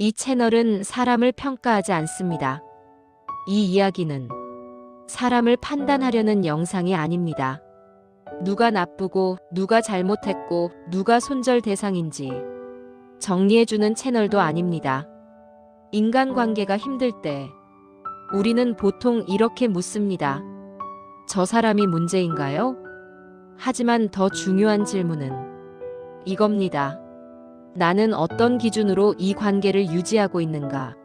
이 채널은 사람을 평가하지 않습니다. 이 이야기는 사람을 판단하려는 영상이 아닙니다. 누가 나쁘고 누가 잘못했고 누가 손절 대상인지 정리해주는 채널도 아닙니다. 인간관계가 힘들 때 우리는 보통 이렇게 묻습니다. 저 사람이 문제인가요? 하지만 더 중요한 질문은 이겁니다. 나는 어떤 기준으로 이 관계를 유지하고 있는가?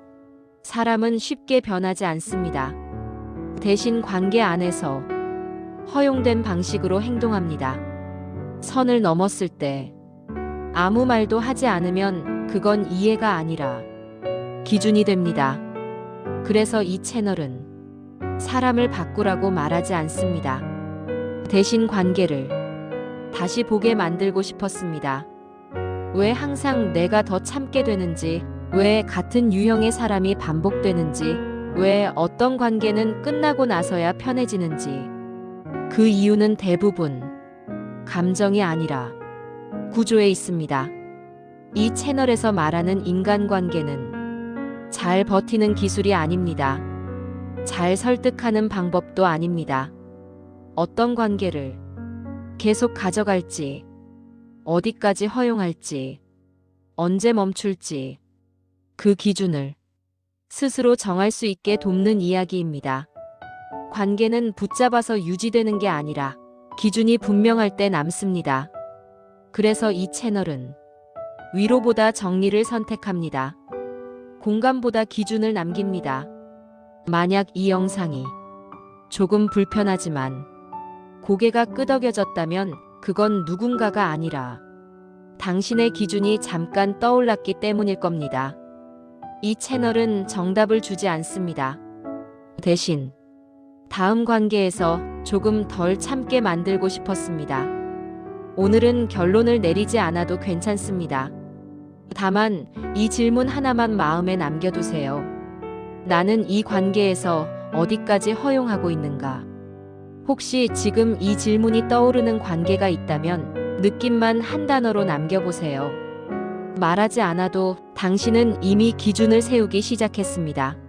사람은 쉽게 변하지 않습니다. 대신 관계 안에서 허용된 방식으로 행동합니다. 선을 넘었을 때 아무 말도 하지 않으면 그건 이해가 아니라 기준이 됩니다. 그래서 이 채널은 사람을 바꾸라고 말하지 않습니다. 대신 관계를 다시 보게 만들고 싶었습니다. 왜 항상 내가 더 참게 되는지, 왜 같은 유형의 사람이 반복되는지, 왜 어떤 관계는 끝나고 나서야 편해지는지. 그 이유는 대부분 감정이 아니라 구조에 있습니다. 이 채널에서 말하는 인간관계는 잘 버티는 기술이 아닙니다. 잘 설득하는 방법도 아닙니다. 어떤 관계를 계속 가져갈지, 어디까지 허용할지, 언제 멈출지, 그 기준을 스스로 정할 수 있게 돕는 이야기입니다. 관계는 붙잡아서 유지되는 게 아니라 기준이 분명할 때 남습니다. 그래서 이 채널은 위로보다 정리를 선택합니다. 공감보다 기준을 남깁니다. 만약 이 영상이 조금 불편하지만 고개가 끄덕여졌다면 그건 누군가가 아니라 당신의 기준이 잠깐 떠올랐기 때문일 겁니다. 이 채널은 정답을 주지 않습니다. 대신 다음 관계에서 조금 덜 참게 만들고 싶었습니다. 오늘은 결론을 내리지 않아도 괜찮습니다. 다만 이 질문 하나만 마음에 남겨두세요. 나는 이 관계에서 어디까지 허용하고 있는가? 혹시 지금 이 질문이 떠오르는 관계가 있다면 느낌만 한 단어로 남겨보세요. 말하지 않아도 당신은 이미 기준을 세우기 시작했습니다.